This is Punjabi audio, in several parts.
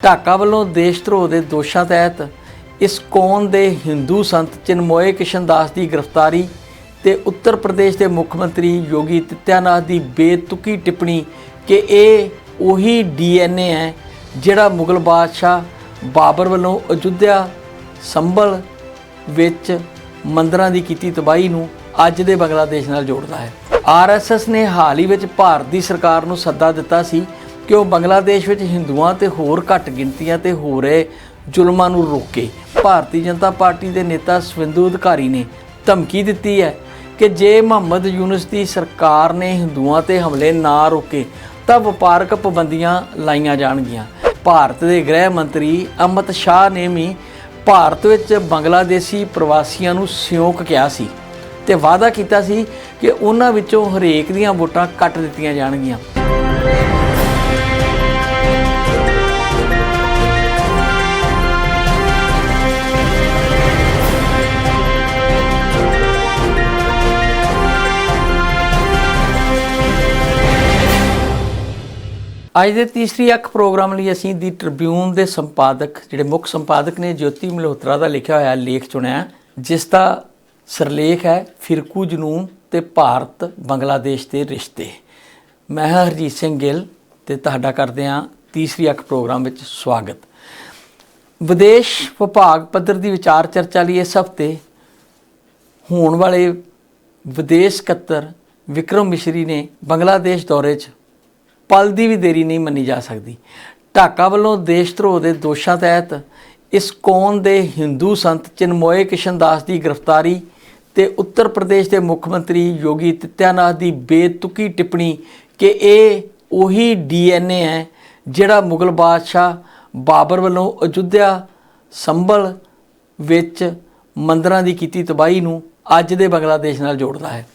ਢਾਕਾ ਵੱਲੋਂ ਦੇਸ਼ ਧਰੋਹ ਦੇ ਦੋਸ਼ਾਂ ਤਹਿਤ ਇਸ ਕੌਮ ਦੇ ਹਿੰਦੂ ਸੰਤ ਚਿਨਮੋਏ ਕਿਸ਼ਨ ਦਾਸ ਦੀ ਗ੍ਰਿਫਤਾਰੀ ਤੇ ਉੱਤਰ ਪ੍ਰਦੇਸ਼ ਦੇ ਮੁੱਖ ਮੰਤਰੀ ਯੋਗੀ ਤਿੱਤਿਆਨਾਥ ਦੀ ਬੇਤੁਕੀ ਟਿੱਪਣੀ ਕਿ ਇਹ ਉਹੀ ਡੀਐਨਏ ਹੈ ਜਿਹੜਾ ਮੁਗਲ ਬਾਦਸ਼ਾਹ ਬਾਬਰ ਵੱਲੋਂ ਅਯੁੱਧਿਆ ਸੰਭਲ ਵਿੱਚ ਮੰਦਰਾਂ ਦੀ ਕੀਤੀ ਤਬਾਹੀ ਨੂੰ ਅੱਜ ਦੇ ਬੰਗਲਾਦੇਸ਼ ਨਾਲ ਜੋੜਦਾ ਹੈ। ਆਰਐਸਐਸ ਨੇ ਹਾਲ ਹੀ ਵਿੱਚ ਭਾਰਤ ਦੀ ਸਰਕਾਰ ਨੂੰ ਸੱਦਾ ਦਿੱਤਾ ਸੀ ਕਿ ਉਹ ਬੰਗਲਾਦੇਸ਼ ਵਿੱਚ ਹਿੰਦੂਆਂ ਤੇ ਹੋਰ ਘੱਟ ਗਿਣਤੀਆਂ ਤੇ ਹੋ ਰਹੇ ਜ਼ੁਲਮਾਂ ਨੂੰ ਰੋਕੇ ਭਾਰਤੀ ਜਨਤਾ ਪਾਰਟੀ ਦੇ ਨੇਤਾ ਸਵਿੰਦੂ ਅਧਿਕਾਰੀ ਨੇ ਧਮਕੀ ਦਿੱਤੀ ਹੈ ਕਿ ਜੇ ਮੁਹੰਮਦ ਯੂਨਸ ਦੀ ਸਰਕਾਰ ਨੇ ਹਿੰਦੂਆਂ ਤੇ ਹਮਲੇ ਨਾ ਰੋਕੇ, ਤਾਂ ਵਪਾਰਕ ਪਾਬੰਦੀਆਂ ਲਾਈਆਂ ਜਾਣਗੀਆਂ। ਭਾਰਤ ਦੇ ਗ੍ਰਹਿ ਮੰਤਰੀ ਅਮਿਤ ਸ਼ਾਹ ਨੇ ਵੀ ਭਾਰਤ ਵਿੱਚ ਬੰਗਲਾਦੇਸ਼ੀ ਪ੍ਰਵਾਸੀਆਂ ਨੂੰ ਸਿਉਂਕ ਕਿਹਾ ਸੀ ਤੇ ਵਾਅਦਾ ਕੀਤਾ ਸੀ ਕਿ ਉਹਨਾਂ ਵਿੱਚੋਂ ਹਰੇਕ ਦੀਆਂ ਵੋਟਾਂ ਕੱਟ ਦਿੱਤੀਆਂ ਜਾਣਗੀਆਂ। ਅੱਜ ਦੇ ਤੀਸਰੀ ਅੱਖ ਪ੍ਰੋਗਰਾਮ ਲਈ ਅਸੀਂ ਦੀ ਟ੍ਰਿਬਿਊਨ ਦੇ ਸੰਪਾਦਕ, ਜਿਹੜੇ ਮੁੱਖ ਸੰਪਾਦਕ ਨੇ ਜੋਤੀ ਮਲਹੋਤਰਾ ਦਾ ਲਿਖਿਆ ਹੋਇਆ ਲੇਖ ਚੁਣਿਆ ਜਿਸ ਦਾ ਸਰਲੇਖ ਹੈ ਫਿਰਕੂ ਜਨੂਨ ਤੇ ਭਾਰਤ ਬੰਗਲਾਦੇਸ਼ ਦੇ ਰਿਸ਼ਤੇ। ਮੈਂ ਹਾਂ ਹਰਜੀਤ ਸਿੰਘ ਗਿੱਲ ਤੇ ਤੁਹਾਡਾ ਕਰਦੇ ਹਾਂ ਤੀਸਰੀ ਅੱਖ ਪ੍ਰੋਗਰਾਮ ਵਿੱਚ ਸਵਾਗਤ। ਵਿਦੇਸ਼ ਵਿਭਾਗ ਪੱਧਰ ਦੀ ਵਿਚਾਰ ਚਰਚਾ ਲਈ ਇਸ ਹਫ਼ਤੇ ਹੋਣ ਵਾਲੇ ਵਿਦੇਸ਼ ਸਕੱਤਰ ਵਿਕਰਮ ਮਿਸ਼ਰੀ ਨੇ ਬੰਗਲਾਦੇਸ਼ ਦੌਰੇ 'ਚ ਪਲ ਦੀ ਵੀ ਦੇਰੀ ਨਹੀਂ ਮੰਨੀ ਜਾ ਸਕਦੀ। ਢਾਕਾ ਵੱਲੋਂ ਦੇਸ਼ ਧਰੋਹ ਦੇ ਦੋਸ਼ਾਂ ਤਹਿਤ ਇਸ ਕੌਮ ਦੇ ਹਿੰਦੂ ਸੰਤ ਚਿਨਮੋਏ ਕਿਸ਼ਨ ਦਾਸ ਦੀ ਗ੍ਰਿਫਤਾਰੀ ਤੇ ਉੱਤਰ ਪ੍ਰਦੇਸ਼ ਦੇ ਮੁੱਖ ਮੰਤਰੀ ਯੋਗੀ ਤਿੱਤਿਆਨਾਥ ਦੀ ਬੇਤੁਕੀ ਟਿੱਪਣੀ ਕਿ ਇਹ ਉਹੀ ਡੀਐਨਏ ਹੈ ਜਿਹੜਾ ਮੁਗਲ ਬਾਦਸ਼ਾਹ ਬਾਬਰ ਵੱਲੋਂ ਅਯੁੱਧਿਆ ਸੰਭਲ ਵਿੱਚ ਮੰਦਰਾਂ ਦੀ ਕੀਤੀ ਤਬਾਹੀ ਨੂੰ ਅੱਜ ਦੇ ਬੰਗਲਾਦੇਸ਼ ਨਾਲ ਜੋੜਦਾ ਹੈ।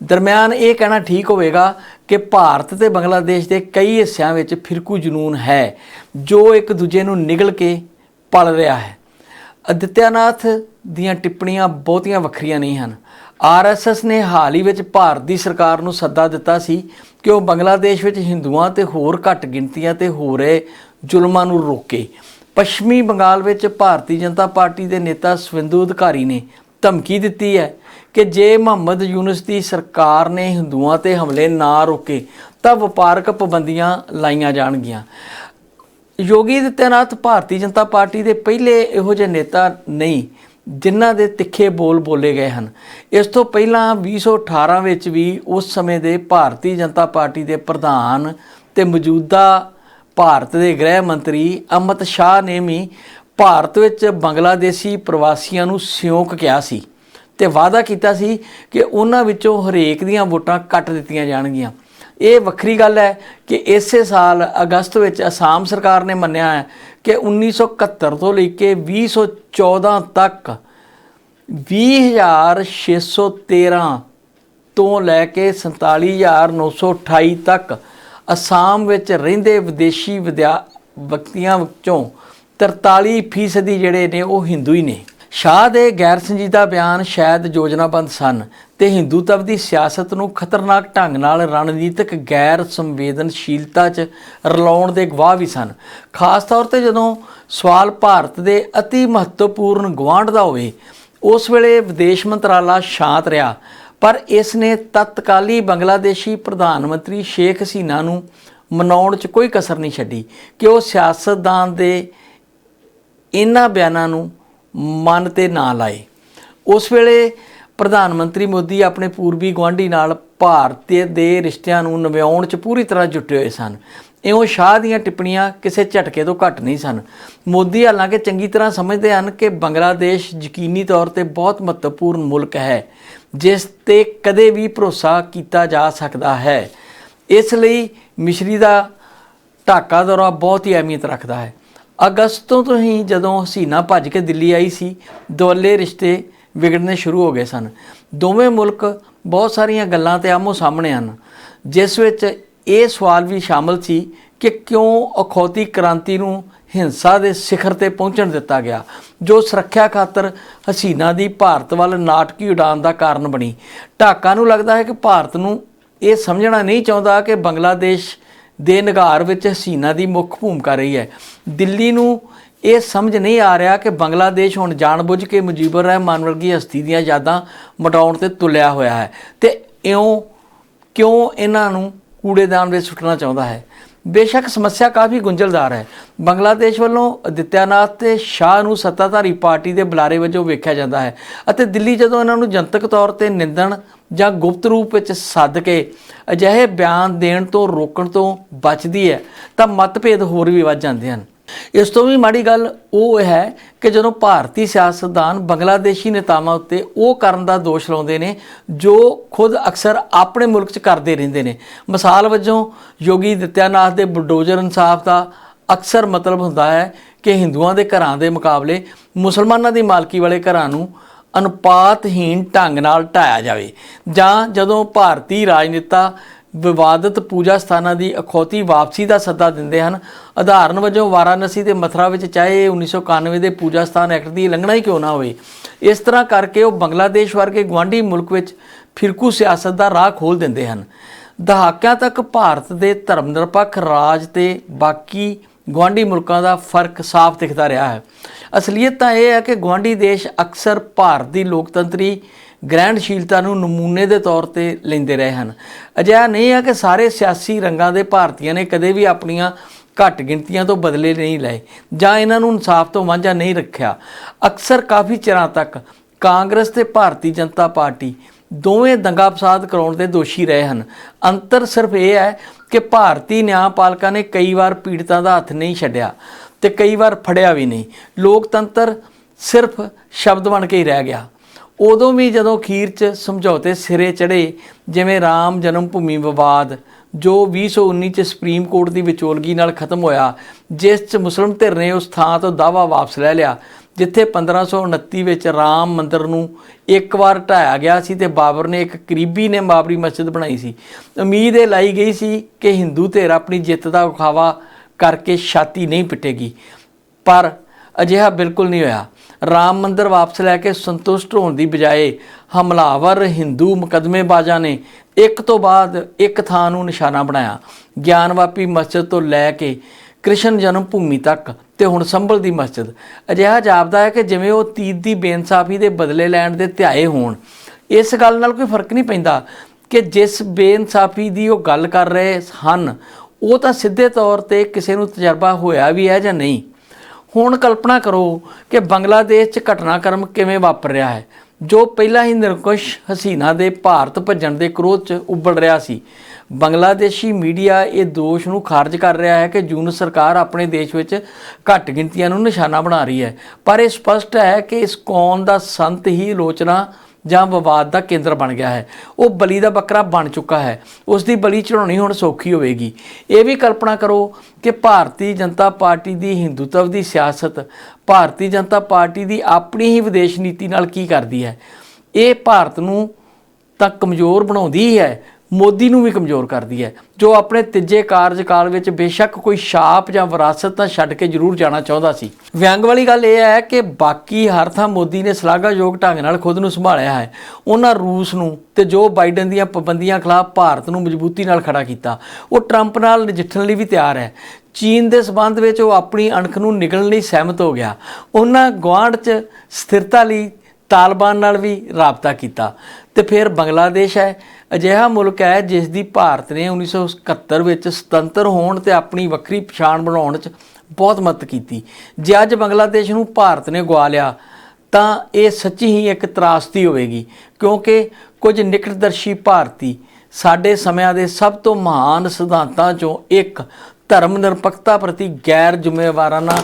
ਦਰਮਿਆਨ ਇਹ ਕਹਿਣਾ ਠੀਕ ਹੋਵੇਗਾ ਕਿ ਭਾਰਤ ਤੇ ਬੰਗਲਾਦੇਸ਼ ਦੇ ਕਈ ਹਿੱਸਿਆਂ ਵਿੱਚ ਫਿਰਕੂ ਜਨੂਨ ਹੈ, ਜੋ ਇੱਕ ਦੂਜੇ ਨੂੰ ਨਿਗਲ ਕੇ ਪਲ ਰਿਹਾ ਹੈ। ਅਦਿੱਤਿਆਨਾਥ ਦੀਆਂ ਟਿੱਪਣੀਆਂ ਬਹੁਤੀਆਂ ਵੱਖਰੀਆਂ ਨਹੀਂ ਹਨ। ਆਰਐਸਐਸ ਨੇ ਹਾਲ ਹੀ ਵਿੱਚ ਭਾਰਤ ਦੀ ਸਰਕਾਰ ਨੂੰ ਸੱਦਾ ਦਿੱਤਾ ਸੀ ਕਿ ਉਹ ਬੰਗਲਾਦੇਸ਼ ਵਿੱਚ ਹਿੰਦੂਆਂ ਤੇ ਹੋਰ ਘੱਟ ਗਿਣਤੀਆਂ ਤੇ ਹੋ ਰਹੇ ਜ਼ੁਲਮਾਂ ਨੂੰ ਰੋਕੇ। ਪੱਛਮੀ ਬੰਗਾਲ ਵਿੱਚ ਭਾਰਤੀ ਜਨਤਾ ਪਾਰਟੀ ਦੇ ਨੇਤਾ ਸਵਿੰਦੂ ਅਧਿਕਾਰੀ ਨੇ ਧਮਕੀ ਦਿੱਤੀ ਹੈ ਕਿ ਜੇ ਮੁਹੰਮਦ ਯੂਨਸ ਦੀ ਸਰਕਾਰ ਨੇ ਹਿੰਦੂਆਂ ਤੇ ਹਮਲੇ ਨਾ ਰੋਕੇ, ਤਾਂ ਵਪਾਰਕ ਪਾਬੰਦੀਆਂ ਲਾਈਆਂ ਜਾਣਗੀਆਂ। ਯੋਗੀ ਆਦਿੱਤਿਆਨਾਥ ਭਾਰਤੀ ਜਨਤਾ ਪਾਰਟੀ ਦੇ ਪਹਿਲੇ ਇਹੋ ਜਿਹੇ ਨੇਤਾ ਨਹੀਂ, ਜਿਨ੍ਹਾਂ ਦੇ ਤਿੱਖੇ ਬੋਲ ਬੋਲੇ ਗਏ ਹਨ। ਇਸ ਤੋਂ ਪਹਿਲਾਂ 2018 ਵਿੱਚ ਵੀ ਉਸ ਸਮੇਂ ਦੇ ਭਾਰਤੀ ਜਨਤਾ ਪਾਰਟੀ ਦੇ ਪ੍ਰਧਾਨ ਤੇ ਮੌਜੂਦਾ ਭਾਰਤ ਦੇ ਗ੍ਰਹਿ ਮੰਤਰੀ ਅਮਿਤ ਸ਼ਾਹ ਨੇ ਵੀ ਭਾਰਤ ਵਿੱਚ ਬੰਗਲਾਦੇਸ਼ੀ ਪ੍ਰਵਾਸੀਆਂ ਨੂੰ ਸਿਉਂਕ ਕਿਹਾ ਸੀ ਤੇ ਵਾਅਦਾ ਕੀਤਾ ਸੀ ਕਿ ਉਹਨਾਂ ਵਿੱਚੋਂ ਹਰੇਕ ਦੀਆਂ ਵੋਟਾਂ ਕੱਟ ਦਿੱਤੀਆਂ ਜਾਣਗੀਆਂ। ਇਹ ਵੱਖਰੀ ਗੱਲ ਹੈ ਕਿ ਇਸੇ ਸਾਲ ਅਗਸਤ ਵਿੱਚ ਅਸਾਮ ਸਰਕਾਰ ਨੇ ਮੰਨਿਆ ਹੈ ਕਿ 1971 ਤੋਂ ਲੈ ਕੇ 2014 ਤੱਕ 20613 ਤੋਂ ਲੈ ਕੇ 47928 ਤੱਕ ਅਸਾਮ ਵਿੱਚ ਰਹਿੰਦੇ ਵਿਦੇਸ਼ੀ ਵਿਦਿਆ ਵਿਅਕਤੀਆਂ ਵਿੱਚੋਂ 43% ਫੀਸਦੀ ਜਿਹੜੇ ਨੇ ਉਹ ਹਿੰਦੂ ਹੀ ਨੇ। ਸ਼ਾਹ ਦੇ ਗੈਰ ਸੰਜੀਦਾ ਬਿਆਨ ਸ਼ਾਇਦ ਯੋਜਨਾਬੰਦ ਸਨ ਤੇ ਹਿੰਦੂਤਵ ਦੀ ਸਿਆਸਤ ਨੂੰ ਖਤਰਨਾਕ ਢੰਗ ਨਾਲ ਰਣਨੀਤਿਕ ਗੈਰ ਸੰਵੇਦਨਸ਼ੀਲਤਾ 'ਚ ਰਲਾਉਣ ਦੇ ਗਵਾਹ ਵੀ ਸਨ। ਖਾਸ ਤੌਰ ਤੇ ਜਦੋਂ ਸਵਾਲ ਭਾਰਤ ਦੇ ਅਤੀ ਮਹੱਤਵਪੂਰਨ ਗੁਆਂਢ ਦਾ ਹੋਵੇ, ਉਸ ਵੇਲੇ ਵਿਦੇਸ਼ ਮੰਤਰਾਲਾ ਸ਼ਾਂਤ ਰਿਹਾ। ਪਰ ਇਸ ਨੇ ਤਤਕਾਲੀ ਬੰਗਲਾਦੇਸ਼ੀ ਪ੍ਰਧਾਨ ਮੰਤਰੀ ਸ਼ੇਖ ਹਸੀਨਾ ਨੂੰ ਮਨਾਉਣ 'ਚ ਕੋਈ ਕਸਰ ਨਹੀਂ ਛੱਡੀ ਕਿ ਉਹ ਸਿਆਸਤਦਾਨ ਦੇ ਇਹਨਾਂ ਬਿਆਨਾਂ ਨੂੰ ਮਨ ਤੇ ਨਾ ਲਾਏ। ਉਸ ਵੇਲੇ ਪ੍ਰਧਾਨ ਮੰਤਰੀ ਮੋਦੀ ਆਪਣੇ ਪੂਰਬੀ ਗੁਆਂਢੀ ਨਾਲ ਭਾਰਤ ਦੇ ਰਿਸ਼ਤਿਆਂ ਨੂੰ ਨਵਿਆਉਣ 'ਚ ਪੂਰੀ ਤਰ੍ਹਾਂ ਜੁਟੇ ਹੋਏ ਸਨ। ਇਉਂ ਸ਼ਾਹ ਦੀਆਂ ਟਿੱਪਣੀਆਂ ਕਿਸੇ ਝਟਕੇ ਤੋਂ ਘੱਟ ਨਹੀਂ ਸਨ। ਮੋਦੀ ਹਾਲਾਂਕਿ ਚੰਗੀ ਤਰ੍ਹਾਂ ਸਮਝਦੇ ਹਨ ਕਿ ਬੰਗਲਾਦੇਸ਼ ਯਕੀਨੀ ਤੌਰ ਤੇ ਬਹੁਤ ਮਹੱਤਵਪੂਰਨ ਮੁਲਕ ਹੈ, ਜਿਸ ਤੇ ਕਦੇ ਵੀ ਭਰੋਸਾ ਕੀਤਾ ਜਾ ਸਕਦਾ ਹੈ। ਇਸ ਲਈ ਮਿਸ਼ਰੀ ਦਾ ਢਾਕਾ ਦੌਰਾ ਬਹੁਤ ਹੀ ਅਹਿਮੀਅਤ ਰੱਖਦਾ ਹੈ। ਅਗਸਤ ਤੋਂ ਹੀ ਜਦੋਂ ਹਸੀਨਾ ਭੱਜ ਕੇ ਦਿੱਲੀ ਆਈ ਸੀ, ਦੁਵੱਲੇ ਰਿਸ਼ਤੇ ਵਿਗੜਨੇ ਸ਼ੁਰੂ ਹੋ ਗਏ ਸਨ। ਦੋਵੇਂ ਮੁਲਕ ਬਹੁਤ ਸਾਰੀਆਂ ਗੱਲਾਂ ਤੇ ਆਮੋ ਸਾਹਮਣੇ ਹਨ। ਜਿਸ ਵਿੱਚ ਇਹ ਸਵਾਲ ਵੀ ਸ਼ਾਮਲ ਸੀ ਕਿ ਕਿਉਂ ਅਖੌਤੀ ਕ੍ਰਾਂਤੀ ਨੂੰ ਹਿੰਸਾ ਦੇ ਸਿਖਰ ਤੇ ਪਹੁੰਚਣ ਦਿੱਤਾ ਗਿਆ, ਜੋ ਸੁਰੱਖਿਆ ਖਾਤਰ ਹਸੀਨਾ ਦੀ ਭਾਰਤ ਵੱਲ ਨਾਟਕੀ ਉਡਾਨ ਦਾ ਕਾਰਨ ਬਣੀ। ਢਾਕਾ ਨੂੰ ਲੱਗਦਾ ਹੈ ਕਿ ਭਾਰਤ ਨੂੰ ਇਹ ਸਮਝਣਾ ਨਹੀਂ ਚਾਹੁੰਦਾ ਕਿ ਬੰਗਲਾਦੇਸ਼ ਦੇ ਨਿਗਾਰ ਵਿੱਚ ਹਸੀਨਾ ਦੀ ਮੁੱਖ ਭੂਮਿਕਾ ਰਹੀ ਹੈ। ਦਿੱਲੀ ਨੂੰ ਇਹ ਸਮਝ ਨਹੀਂ ਆ ਰਿਹਾ ਕਿ ਬੰਗਲਾਦੇਸ਼ ਹੁਣ ਜਾਣਬੁੱਝ ਕੇ ਮੁਜੀਬੁਰ ਰਹਿਮਾਨ ਵਰਗੀ ਹਸਤੀ ਦੀਆਂ ਯਾਦਾਂ ਮਟਾਉਣ ਤੇ ਤੁਲਿਆ ਹੋਇਆ ਹੈ। ਤੇ ਇਉਂ ਕਿਉਂ ਇਹਨਾਂ ਨੂੰ ਕੂੜੇਦਾਨ ਵਿੱਚ ਸੁੱਟਣਾ ਚਾਹੁੰਦਾ ਹੈ? ਬੇਸ਼ੱਕ ਸਮੱਸਿਆ ਕਾਫੀ ਗੁੰਝਲਦਾਰ ਹੈ। ਬੰਗਲਾਦੇਸ਼ ਵੱਲੋਂ ਅਦਿੱਤਿਆਨਾਥ ਤੇ ਸ਼ਾਹ ਨੂੰ ਸੱਤਾਧਾਰੀ ਪਾਰਟੀ ਦੇ ਬੁਲਾਰੇ ਵਜੋਂ ਵੇਖਿਆ ਜਾਂਦਾ ਹੈ ਅਤੇ ਦਿੱਲੀ ਜਦੋਂ ਇਹਨਾਂ ਨੂੰ ਜਨਤਕ ਤੌਰ ਤੇ ਨਿੰਦਣ ਜਾਂ ਗੁਪਤ ਰੂਪ ਵਿੱਚ ਸੱਦ ਕੇ ਅਜਿਹੇ ਬਿਆਨ ਦੇਣ ਤੋਂ ਰੋਕਣ ਤੋਂ ਬਚਦੀ ਹੈ, ਤਾਂ ਮਤਭੇਦ ਹੋਰ ਵੀ ਵੱਧ ਜਾਂਦੇ ਹਨ। ਇਸ ਤੋਂ ਵੀ ਮਾੜੀ ਗੱਲ ਉਹ ਹੈ ਕਿ ਜਦੋਂ ਭਾਰਤੀ ਸਿਆਸਤਦਾਨ ਬੰਗਲਾਦੇਸ਼ੀ ਨੇਤਾਵਾਂ ਉੱਤੇ ਉਹ ਕਰਨ ਦਾ ਦੋਸ਼ ਲਾਉਂਦੇ ਨੇ, ਜੋ ਖੁਦ ਅਕਸਰ ਆਪਣੇ ਮੁਲਕ 'ਚ ਕਰਦੇ ਰਹਿੰਦੇ ਨੇ। ਮਿਸਾਲ ਵਜੋਂ ਯੋਗੀ ਦਿੱਤਿਆਨਾਥ ਦੇ ਬੁਲਡੋਜ਼ਰ ਇਨਸਾਫ ਦਾ ਅਕਸਰ ਮਤਲਬ ਹੁੰਦਾ ਹੈ ਕਿ ਹਿੰਦੂਆਂ ਦੇ ਘਰਾਂ ਦੇ ਮੁਕਾਬਲੇ ਮੁਸਲਮਾਨਾਂ ਦੀ ਮਾਲਕੀ ਵਾਲੇ ਘਰਾਂ ਨੂੰ ਅਨੁਪਾਤਹੀਣ ਢੰਗ ਨਾਲ ਢਾਇਆ ਜਾਵੇ। ਜਾਂ ਜਦੋਂ ਭਾਰਤੀ ਰਾਜਨੇਤਾ ਵਿਵਾਦਤ ਪੂਜਾ ਸਥਾਨਾਂ ਦੀ ਅਖੌਤੀ ਵਾਪਸੀ ਦਾ ਸੱਦਾ ਦਿੰਦੇ ਹਨ, ਉਦਾਹਰਨ ਵਜੋਂ ਵਾਰਾਣਸੀ ਤੇ ਮਥੁਰਾ ਵਿੱਚ ਚਾਹੇ 1991 ਦੇ ਪੂਜਾ ਸਥਾਨ ਐਕਟ ਦੀ ਉਲੰਘਣਾ ਹੀ ਕਿਉਂ ਨਾ ਹੋਵੇ, ਇਸ ਤਰ੍ਹਾਂ ਕਰਕੇ ਉਹ ਬੰਗਲਾਦੇਸ਼ ਵਰਗੇ ਗਵਾਂਢੀ ਮੁਲਕ ਵਿੱਚ ਫਿਰਕੂ ਸਿਆਸਤ ਦਾ ਰਾਹ ਖੋਲ ਦਿੰਦੇ ਹਨ। ਦਹਾਕਿਆਂ ਤੱਕ ਭਾਰਤ ਦੇ ਧਰਮ ਨਿਰਪੱਖ ਰਾਜ ਤੇ ਬਾਕੀ ਗਵਾਂਢੀ ਮੁਲਕਾਂ ਦਾ ਫ਼ਰਕ ਸਾਫ਼ ਦਿਖਦਾ ਰਿਹਾ ਹੈ। ਅਸਲੀਅਤ ਤਾਂ ਇਹ ਹੈ ਕਿ ਗਵਾਂਢੀ ਦੇਸ਼ ਅਕਸਰ ਭਾਰਤ ਦੀ ਲੋਕਤੰਤਰੀ ਗ੍ਰਹਿਣਸ਼ੀਲਤਾ ਨੂੰ ਨਮੂਨੇ ਦੇ ਤੌਰ ਤੇ ਲੈਂਦੇ ਰਹੇ ਹਨ। ਅਜਿਹਾ ਨਹੀਂ ਹੈ ਕਿ ਸਾਰੇ ਸਿਆਸੀ ਰੰਗਾਂ ਦੇ ਭਾਰਤੀਆਂ ਨੇ ਕਦੇ ਵੀ ਆਪਣੀਆਂ ਘੱਟ ਗਿਣਤੀਆਂ ਤੋਂ ਬਦਲੇ ਨਹੀਂ ਲਏ ਜਾਂ ਇਹਨਾਂ ਨੂੰ ਇਨਸਾਫ ਤੋਂ ਵਾਂਝਾ ਨਹੀਂ ਰੱਖਿਆ। ਅਕਸਰ ਕਾਫੀ ਚਿਰਾਂ ਤੱਕ ਕਾਂਗਰਸ ਤੇ ਭਾਰਤੀ ਜਨਤਾ ਪਾਰਟੀ ਦੋਵੇਂ ਦੰਗਾ ਫਸਾਦ ਕਰਾਉਣ ਦੇ ਦੋਸ਼ੀ ਰਹੇ ਹਨ। ਅੰਤਰ ਸਿਰਫ ਇਹ ਹੈ ਕਿ ਭਾਰਤੀ ਨਿਆਂਪਾਲਕਾਂ ਨੇ ਕਈ ਵਾਰ ਪੀੜਤਾਂ ਦਾ ਹੱਥ ਨਹੀਂ ਛੱਡਿਆ ਤੇ ਕਈ ਵਾਰ ਫੜਿਆ ਵੀ ਨਹੀਂ। ਲੋਕਤੰਤਰ ਸਿਰਫ ਸ਼ਬਦ ਬਣ ਕੇ ਹੀ ਰਹਿ ਗਿਆ। ਉਦੋਂ ਵੀ ਜਦੋਂ ਖੀਰ 'ਚ ਸਮਝੌਤੇ ਸਿਰੇ ਚੜੇ ਜਿਵੇਂ ਰਾਮ ਜਨਮ ਭੂਮੀ ਵਿਵਾਦ, ਜੋ 2019 ਚ ਸੁਪਰੀਮ ਕੋਰਟ ਦੀ ਵਿਚੋਲਗੀ ਨਾਲ ਖਤਮ ਹੋਇਆ, ਜਿਸ 'ਚ ਮੁਸਲਮ ਧਿਰ ਨੇ ਉਸ ਥਾਂ ਤੋਂ ਦਾਵਾ ਵਾਪਸ ਲੈ ਲਿਆ ਜਿੱਥੇ 1529 ਵਿੱਚ ਰਾਮ ਮੰਦਰ ਨੂੰ ਇੱਕ ਵਾਰ ਢਾਇਆ ਗਿਆ ਸੀ ਤੇ ਬਾਬਰ ਨੇ ਇੱਕ ਕਰੀਬੀ ਨੇ ਬਾਬਰੀ ਮਸਜਿਦ ਬਣਾਈ ਸੀ। ਉਮੀਦ ਇਹ ਲਾਈ ਗਈ ਸੀ ਕਿ ਹਿੰਦੂ ਧਿਰ ਆਪਣੀ ਜਿੱਤ ਦਾ ਵਿਖਾਵਾ ਕਰਕੇ ਛਾਤੀ ਨਹੀਂ ਪਿੱਟੇਗੀ। ਪਰ ਅਜਿਹਾ ਬਿਲਕੁਲ ਨਹੀਂ ਹੋਇਆ। ਰਾਮ ਮੰਦਰ ਵਾਪਸ ਲੈ ਕੇ ਸੰਤੁਸ਼ਟ ਹੋਣ ਦੀ ਬਜਾਏ ਹਮਲਾਵਰ ਹਿੰਦੂ ਮੁਕਦਮੇਬਾਜ਼ਾਂ ਨੇ ਇੱਕ ਤੋਂ ਬਾਅਦ ਇੱਕ ਥਾਂ ਨੂੰ ਨਿਸ਼ਾਨਾ ਬਣਾਇਆ। ਗਿਆਨਵਾਪੀ ਮਸਜਿਦ ਤੋਂ ਲੈ ਕੇ ਕ੍ਰਿਸ਼ਨ ਜਨਮ ਭੂਮੀ ਤੱਕ ਤੇ ਹੁਣ ਸੰਭਲ ਦੀ ਮਸਜਿਦ। ਅਜਿਹਾ ਜਾਪਦਾ ਹੈ ਕਿ ਜਿਵੇਂ ਉਹ ਤੀਤ ਦੀ ਬੇਇਨਸਾਫੀ ਦੇ ਬਦਲੇ ਲੈਣ ਦੇ ਧਿਆਏ ਹੋਣ। ਇਸ ਗੱਲ ਨਾਲ ਕੋਈ ਫ਼ਰਕ ਨਹੀਂ ਪੈਂਦਾ ਕਿ ਜਿਸ ਬੇਇਨਸਾਫੀ ਦੀ ਉਹ ਗੱਲ ਕਰ ਰਹੇ ਹਨ, ਉਹ ਤਾਂ ਸਿੱਧੇ ਤੌਰ ਤੇ ਕਿਸੇ ਨੂੰ ਤਜਰਬਾ ਹੋਇਆ ਵੀ ਹੈ ਜਾਂ ਨਹੀਂ। ਹੁਣ ਕਲਪਨਾ ਕਰੋ ਕਿ ਬੰਗਲਾਦੇਸ਼ 'ਚ ਘਟਨਾਕ੍ਰਮ ਕਿਵੇਂ ਵਾਪਰ ਰਿਹਾ ਹੈ, ਜੋ ਪਹਿਲਾਂ ਹੀ ਨਿਰਕੁਸ਼ ਹਸੀਨਾ ਦੇ ਭਾਰਤ ਭੱਜਣ ਦੇ ਕ੍ਰੋਧ 'ਚ ਉੱਬਲ ਰਿਹਾ ਸੀ। ਬੰਗਲਾਦੇਸ਼ੀ ਮੀਡੀਆ ਇਹ ਦੋਸ਼ ਨੂੰ ਖਾਰਜ ਕਰ ਰਿਹਾ ਹੈ ਕਿ ਜੂਨ ਸਰਕਾਰ ਆਪਣੇ ਦੇਸ਼ ਵਿੱਚ ਘੱਟ ਗਿਣਤੀਆਂ ਨੂੰ ਨਿਸ਼ਾਨਾ ਬਣਾ ਰਹੀ ਹੈ। ਪਰ ਇਹ ਸਪਸ਼ਟ ਹੈ ਕਿ ਇਸ ਕੌਮ ਦਾ ਸੰਤ ਹੀ ਆਲੋਚਨਾ ਜਾਂ ਵਿਵਾਦ ਦਾ ਕੇਂਦਰ ਬਣ ਗਿਆ ਹੈ। ਉਹ ਬਲੀ ਦਾ ਬੱਕਰਾ ਬਣ ਚੁੱਕਾ ਹੈ। ਉਸ ਦੀ ਬਲੀ ਚੜਾਉਣੀ ਹੁਣ ਸੌਖੀ ਹੋਵੇਗੀ। ਇਹ ਵੀ ਕਲਪਨਾ ਕਰੋ ਕਿ ਭਾਰਤੀ ਜਨਤਾ ਪਾਰਟੀ ਦੀ ਹਿੰਦੂਤਵ ਦੀ ਸਿਆਸਤ, ਭਾਰਤੀ ਜਨਤਾ ਪਾਰਟੀ ਦੀ ਆਪਣੀ ਹੀ ਵਿਦੇਸ਼ ਨੀਤੀ ਨਾਲ ਕੀ ਕਰਦੀ ਹੈ? ਇਹ ਭਾਰਤ ਨੂੰ ਤਾਂ ਕਮਜ਼ੋਰ ਬਣਾਉਂਦੀ ਹੀ ਹੈ। ਮੋਦੀ ਨੂੰ ਵੀ ਕਮਜ਼ੋਰ ਕਰਦੀ ਹੈ। ਜੋ ਆਪਣੇ ਤੀਜੇ ਕਾਰਜਕਾਲ ਵਿੱਚ ਬੇਸ਼ੱਕ ਕੋਈ ਛਾਪ ਜਾਂ ਵਿਰਾਸਤ ਤਾਂ ਛੱਡ ਕੇ ਜ਼ਰੂਰ ਜਾਣਾ ਚਾਹੁੰਦਾ ਸੀ। ਵਿਅੰਗ ਵਾਲੀ ਗੱਲ ਇਹ ਹੈ ਕਿ ਬਾਕੀ ਹਰ ਥਾਂ ਮੋਦੀ ਨੇ ਸ਼ਲਾਘਾਯੋਗ ਢੰਗ ਨਾਲ ਖੁਦ ਨੂੰ ਸੰਭਾਲਿਆ ਹੈ। ਉਹਨਾਂ ਰੂਸ ਨੂੰ ਤੇ ਜੋ ਬਾਈਡਨ ਦੀਆਂ ਪਾਬੰਦੀਆਂ ਖਿਲਾਫ ਭਾਰਤ ਨੂੰ ਮਜ਼ਬੂਤੀ ਨਾਲ ਖੜਾ ਕੀਤਾ। ਉਹ ਟਰੰਪ ਨਾਲ ਨਜਿੱਠਣ ਲਈ ਵੀ ਤਿਆਰ ਹੈ। ਚੀਨ ਦੇ ਸਬੰਧ ਵਿੱਚ ਉਹ ਆਪਣੀ ਅਣਖ ਨੂੰ ਨਿਗਲਣ ਲਈ ਸਹਿਮਤ ਹੋ ਗਿਆ। ਉਹਨਾਂ ਗੁਆਂਢ 'ਚ ਸਥਿਰਤਾ ਲਈ ਤਾਲਿਬਾਨ ਨਾਲ ਵੀ ਰਾਬਤਾ ਕੀਤਾ। ਤੇ ਫਿਰ ਬੰਗਲਾਦੇਸ਼ ਹੈ। ਅਜਿਹਾ ਮੁਲਕ ਹੈ ਜਿਸ ਦੀ ਭਾਰਤ ਨੇ 1971 ਵਿੱਚ ਸੁਤੰਤਰ ਹੋਣ ਤੇ ਆਪਣੀ ਵੱਖਰੀ ਪਛਾਣ ਬਣਾਉਣ 'ਚ ਬਹੁਤ ਮਦਦ ਕੀਤੀ। ਜੇ ਅੱਜ ਬੰਗਲਾਦੇਸ਼ ਨੂੰ ਭਾਰਤ ਨੇ ਗਵਾ ਲਿਆ, ਤਾਂ ਇਹ ਸੱਚੀ ਹੀ ਇੱਕ ਤਰਾਸਦੀ ਹੋਵੇਗੀ, ਕਿਉਂਕਿ ਕੁਝ ਨਿਕਟਦਰਸ਼ੀ ਭਾਰਤੀ ਸਾਡੇ ਸਮਿਆਂ ਦੇ ਸਭ ਤੋਂ ਮਹਾਨ ਸਿਧਾਂਤਾਂ 'ਚੋਂ ਇੱਕ ਧਰਮ ਨਿਰਪੱਖਤਾ ਪ੍ਰਤੀ ਗੈਰ ਜ਼ਿੰਮੇਵਾਰਾਨਾ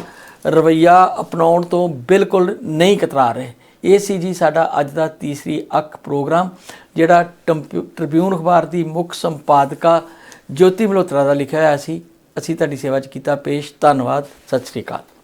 ਰਵੱਈਆ ਅਪਣਾਉਣ ਤੋਂ ਬਿਲਕੁਲ ਨਹੀਂ ਕਤਰਾ ਰਹੇ। ਇਹ ਸੀ ਜੀ ਸਾਡਾ ਅੱਜ ਦਾ ਤੀਸਰੀ ਅੱਖ ਪ੍ਰੋਗਰਾਮ। ਜਿਹੜਾ ਟੰਪਿਊ- ਟ੍ਰਿਬਿਊਨ ਅਖਬਾਰ ਦੀ ਮੁੱਖ ਸੰਪਾਦਕਾ ਜੋਤੀ ਮਲਹੋਤਰਾ ਦਾ ਲਿਖਿਆ ਹੋਇਆ ਸੀ। ਅਸੀਂ ਤੁਹਾਡੀ ਸੇਵਾ 'ਚ ਕੀਤਾ ਪੇਸ਼। ਧੰਨਵਾਦ। ਸਤਿ ਸ੍ਰੀ ਅਕਾਲ।